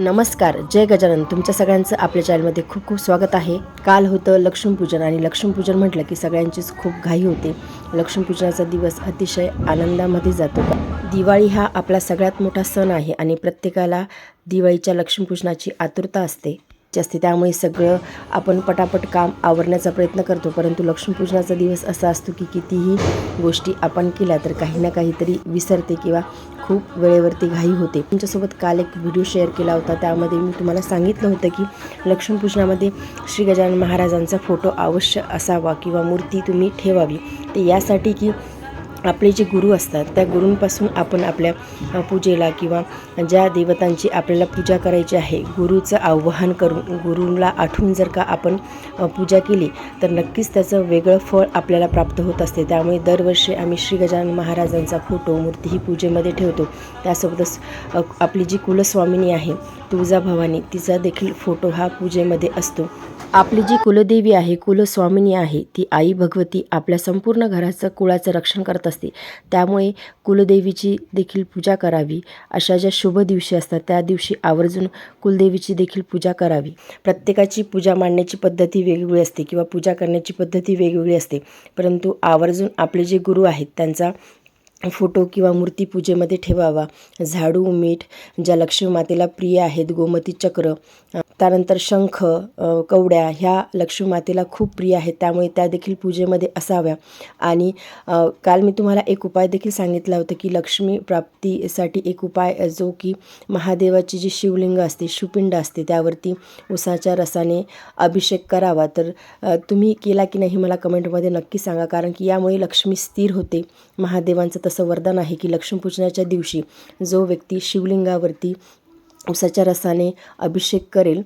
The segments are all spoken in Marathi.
नमस्कार जय गजानन. तुमच्या सगळ्यांचं आपल्या चॅनलमध्ये खूप खूप स्वागत आहे. काल होतं लक्ष्मीपूजन आणि लक्ष्मीपूजन म्हटलं की सगळ्यांचीच खूप घाई होते. लक्ष्मीपूजनाचा दिवस अतिशय आनंदामध्ये जातो. दिवाळी हा आपला सगळ्यात मोठा सण आहे आणि प्रत्येकाला दिवाळीच्या लक्ष्मीपूजनाची आतुरता असते. जास्त त्यामुळे सगळं आपण पटापट काम आवरण्याचा प्रयत्न करतो परंतु लक्ष्मीपूजनाचा दिवस असा असतो की कितीही गोष्टी आपण केल्या तर काही ना काहीतरी विसरते किंवा खूप वेळेवरती घाई होते. तुमच्यासोबत काल एक व्हिडिओ शेअर केला होता. त्यामध्ये मी तुम्हाला सांगितलं होतं की लक्ष्मीपूजनामध्ये श्री गजानन महाराजांचा फोटो अवश्य असावा किंवा मूर्ती तुम्ही ठेवावी. ते यासाठी की आपले जे गुरु असतात त्या गुरूंपासून आपण आपल्या पूजेला किंवा ज्या देवतांची आपल्याला पूजा करायची आहे गुरुचं आवाहन करून गुरूला आठवून जर का आपण पूजा केली तर नक्कीच त्याचं वेगळं फळ आपल्याला प्राप्त होत असते. त्यामुळे दरवर्षी आम्ही श्री गजानन महाराजांचा फोटो मूर्ती ही पूजेमध्ये ठेवतो. त्यासोबतच आपली जी कुलस्वामिनी आहे तुळजाभवानी तिचा देखील फोटो हा पूजेमध्ये असतो. आपली जी कुलदेवी आहे कुलस्वामिनी आहे ती आई भगवती आपल्या संपूर्ण घराचं कुळाचं रक्षण करत असते. त्यामुळे कुलदेवीची देखील पूजा करावी. अशा ज्या शुभ दिवशी असतात त्या दिवशी आवर्जून कुलदेवीची देखील पूजा करावी. प्रत्येकाची पूजा मांडण्याची पद्धती वेगवेगळी असते किंवा पूजा करण्याची पद्धती वेगवेगळी असते. परंतु आवर्जून आपले जे गुरु आहेत त्यांचा फोटो किंवा मूर्तीपूजेमध्ये ठेवावा. झाडू मीठ ज्या लक्ष्मी मातेला प्रिय आहेत गोमती चक्र त्यानंतर शंख कवड्या ह्या लक्ष्मी मातेला खूप प्रिय आहेत त्यामुळे त्या देखील पूजेमध्ये असाव्या. आणि काल मी तुम्हाला एक उपाय देखील सांगितला होता की लक्ष्मी प्राप्तीसाठी एक उपाय जो की महादेवाची जी शिवलिंग असते शिवपिंड असते त्यावरती उसाच्या रसाने अभिषेक करावा. तर तुम्ही केला की नाही मला कमेंटमध्ये नक्की सांगा कारण की यामुळे लक्ष्मी स्थिर होते महादेवांचं असं वरदान आहे की लक्ष्मीपूजनाच्या दिवशी जो व्यक्ती शिवलिंगावरती उसाच्या रसाने अभिषेक करेल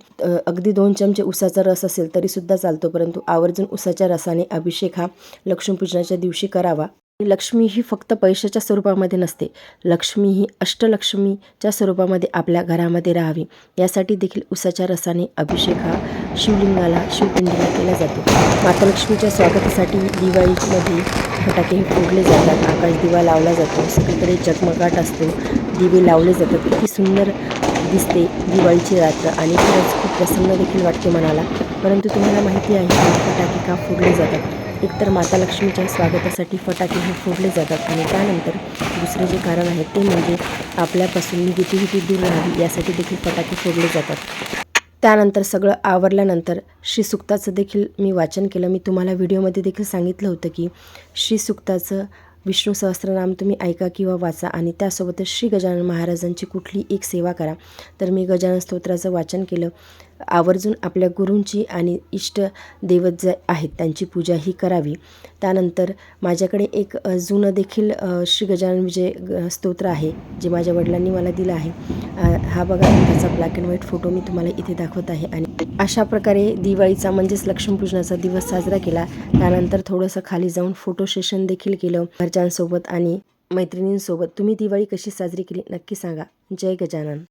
अगदी दोन चमचे उसाचा रस असेल तरीसुद्धा चालतो परंतु आवर्जून उसाच्या रसाने अभिषेक हा लक्ष्मीपूजनाच्या दिवशी करावा. लक्ष्मी ही फक्त पैशाच्या स्वरूपामध्ये नसते. लक्ष्मी ही अष्टलक्ष्मीच्या स्वरूपामध्ये आपल्या घरामध्ये राहावी. यासाठी देखील उसाच्या रसाने अभिषेक हा शिवलिंगाला शिवपिंडीला केला जातो. माता लक्ष्मीच्या स्वागतासाठी दिवाळीमध्ये फटाके फोडले जातात. आकाश दिवा लावला जातो. सगळीकडे जगमगाट असतो. दिवे लावले जातात. किती सुंदर दिसते दिवाळीची रात्र आणि खरंच खूप प्रसन्न देखील वाटते मनाला. परंतु तुम्हाला माहिती आहे की फटाके का फोडले जातात? एकतर माता लक्ष्मीच्या स्वागतासाठी फटाके हे फोडले जातात आणि त्यानंतर दुसरे जे कारण आहे ते म्हणजे आपल्यापासून निगेटिव्हिटी दूर राहावी यासाठी देखील फटाके फोडले जातात. त्यानंतर सगळं आवरल्यानंतर श्रीसुक्ताचं देखील मी वाचन केलं. मी तुम्हाला व्हिडिओमध्ये देखील सांगितलं होतं की श्रीसुक्ताचं विष्णू सहस्त्रनाम तुम्ही ऐका किंवा वाचा आणि त्यासोबतच श्री गजानन महाराजांची कुठली एक सेवा करा. तर मी गजानन स्तोत्राचं वाचन केलं. आवर्जून आपल्या गुरूंची आणि इष्ट दैवत जे आहेत त्यांची पूजा ही करावी. त्यानंतर माझ्याकडे एक जुनं देखील श्री गजानन विजय स्तोत्र आहे जे माझ्या वडिलांनी मला दिलं आहे. हा बघा त्याचा ब्लॅक अँड व्हाईट फोटो मी तुम्हाला इथे दाखवत आहे आणि अशा प्रकारे दिवाळीचा म्हणजेच लक्ष्मीपूजनाचा दिवस साजरा केला. त्यानंतर थोडंसं खाली जाऊन फोटो सेशन देखील केलं. घरच्यांसोबत आणि मैत्रिणींसोबत. तुम्ही दिवाळी कशी साजरी केली? नक्की सांगा. जय गजानन.